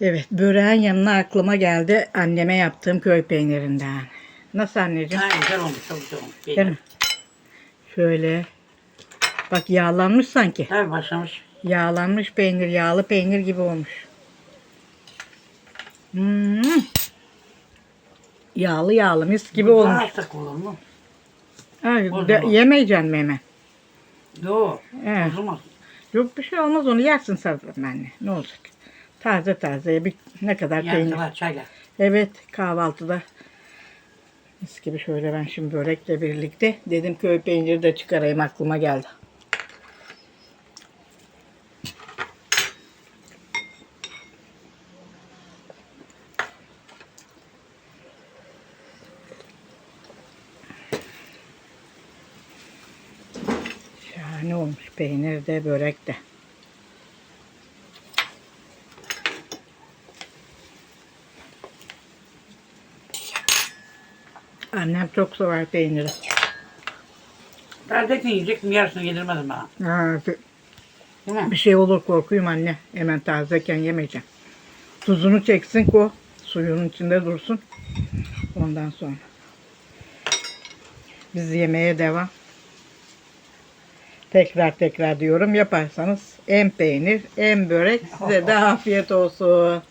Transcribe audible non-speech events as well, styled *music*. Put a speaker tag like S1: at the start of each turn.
S1: Evet, böreğin yanına aklıma geldi anneme yaptığım köy peynirinden. Nasıl anneciğim?
S2: Ha, güzel olmuş, çok güzel olmuş.
S1: Değil mi? Şöyle. Bak yağlanmış sanki.
S2: Tabii başlamış.
S1: Yağlanmış peynir, yağlı peynir gibi olmuş. Hmm. Yağlı yağlı mis gibi
S2: Daha
S1: olmuş.
S2: Azıcık olur mu?
S1: Ay,
S2: O
S1: de- yemeyeceksin mi hemen?
S2: Yok.
S1: Evet.
S2: Bozulmaz.
S1: Yok bir şey olmaz onu yersin sabırım anne. Ne olacak? Taze taze bir ne kadar peynir.
S2: Yandılar çayla.
S1: Evet kahvaltıda. Mis gibi şöyle ben şimdi börekle birlikte dedim köy peyniri de çıkarayım aklıma geldi. Şahane olmuş peynir de börek de. Annem çok sever peyniri.
S2: Tarzekini yiyecektim yarısını yedirmedim bana.
S1: Ha,
S2: Değil mi?
S1: bir şey olur korkuyum anne. Hemen tazeyken yemeyeceğim. Tuzunu çeksin ko. Suyunun içinde dursun. Ondan sonra. Biz yemeğe devam. Tekrar tekrar diyorum yaparsanız hem peynir hem börek size de *laughs* afiyet olsun.